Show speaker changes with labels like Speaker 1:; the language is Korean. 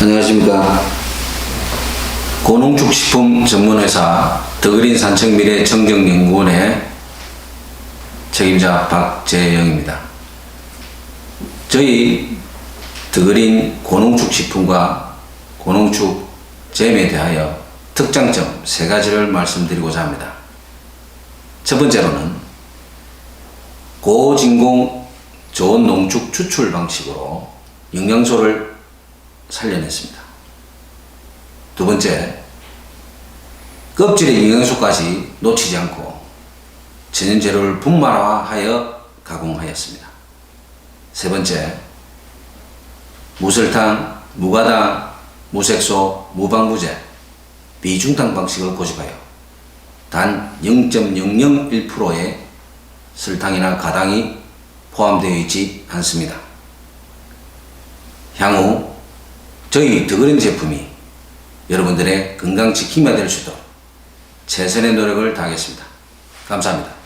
Speaker 1: 안녕하십니까. 고농축식품 전문회사 더그린 산청미래 청정연구원의 책임자 박재영입니다. 저희 더그린 고농축식품과 고농축 잼에 대하여 특장점 세 가지를 말씀드리고자 합니다. 첫 번째로는 고진공 좋은 농축 추출 방식으로 영양소를 살려냈습니다. 두 번째, 껍질의 영양소까지 놓치지 않고 천연 재료를 분말화하여 가공하였습니다. 세 번째, 무설탕, 무가당, 무색소, 무방부제, 비중탕 방식을 고집하여 단 0.001%의 설탕이나 가당이 포함되어 있지 않습니다. 향후 저희 더그린 제품이 여러분들의 건강 지킴이가 될 수 있도록 최선의 노력을 다하겠습니다. 감사합니다.